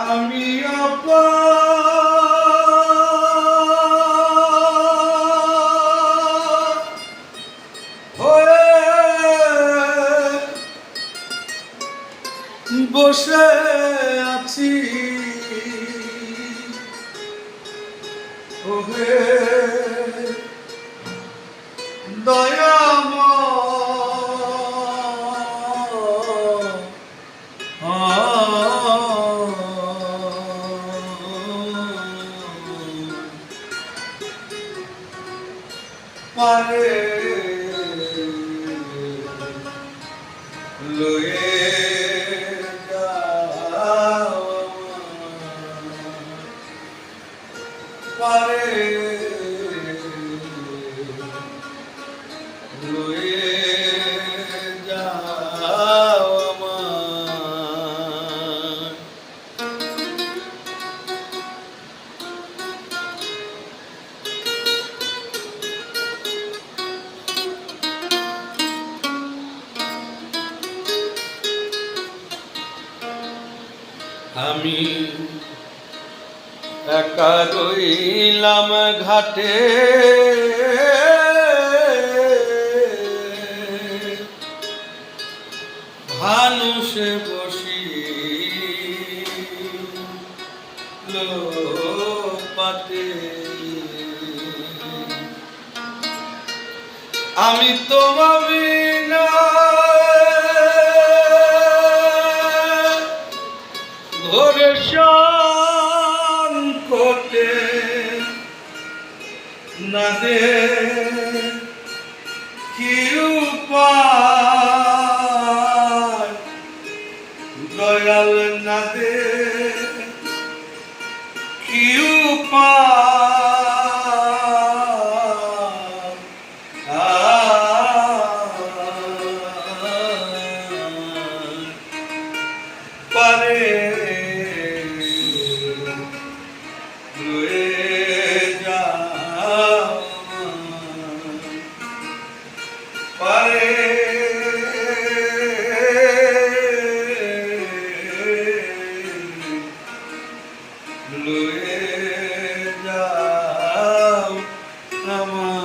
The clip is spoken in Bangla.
আমি বসে আছি। ওহে দয়াময় পারে। লয়ে পারে। আমি একা রইলাম ঘাটে। ভানুষে বসি পাতে আমি তোমামি না করতে না দে কি উপায় দয়াল না দে কি পারে পারে। লুয়ে যাও আমার